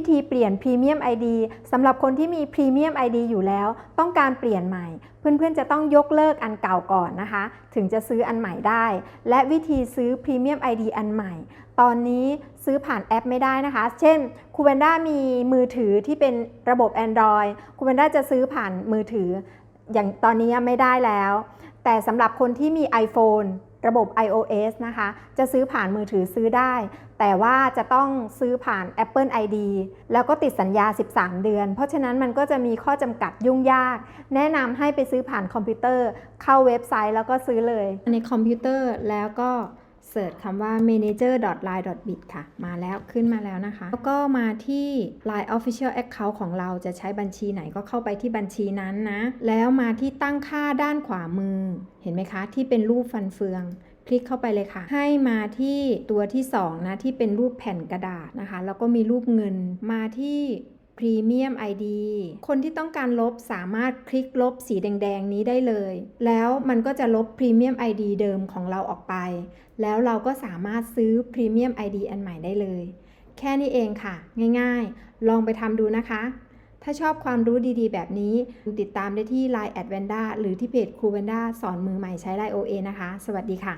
วิธีเปลี่ยน Premium ID สำหรับคนที่มี Premium ID อยู่แล้ว ต้องการเปลี่ยนใหม่ เพื่อนๆจะต้องยกเลิกอันเก่าก่อนนะคะ ถึงจะซื้ออันใหม่ได้ และวิธีซื้อ Premium ID อันใหม่ ตอนนี้ซื้อผ่านแอปไม่ได้นะคะ เช่นคูเวนด้ามีมือถือที่เป็นระบบ Android คูเวนด้าจะซื้อผ่านมือถืออย่างตอนนี้ไม่ได้แล้ว แต่สำหรับคนที่มี iPhone ระบบ iOS นะคะ จะซื้อผ่านมือถือซื้อได้ แต่ว่าจะต้องซื้อผ่าน Apple ID แล้วก็ติดสัญญา 13 เดือน เพราะฉะนั้นมันก็จะมีข้อจำกัดยุ่งยาก แนะนำให้ไปซื้อผ่านคอมพิวเตอร์ เข้าเว็บไซต์แล้วก็ซื้อเลย ในคอมพิวเตอร์แล้วก็ เสิร์ชคำว่า manager.line.bit ค่ะ มาแล้วขึ้นมาแล้วนะคะ แล้วก็มาที่ Line Official Account ของเราจะใช้บัญชีไหนก็เข้าไปที่บัญชีนั้นนะ แล้วมาที่ตั้งค่าด้านขวามือ เห็นไหมคะ ที่เป็นรูปฟันเฟืองคลิกเข้าไปเลยค่ะ ให้มาที่ตัวที่ 2 นะ ที่เป็นรูปแผ่นกระดาษนะคะ แล้วก็มีรูปเงินมาที่ Premium ID คนที่ต้องการลบสามารถคลิกลบสีแดง ๆ นี้ได้เลย แล้วมันก็จะลบ Premium ID เดิมของเราออกไป แล้วเราก็สามารถซื้อ Premium ID อันใหม่ได้เลย แค่นี้เองค่ะ ง่ายๆ ลองไปทำดูนะคะ ถ้าชอบความรู้ดีๆ แบบนี้ ติดตามได้ที่ Line a d v a n d a หรือที่เพจครู v a n d a สอนมือใหม่ใช้ Line OA นะคะ สวัสดีค่ะ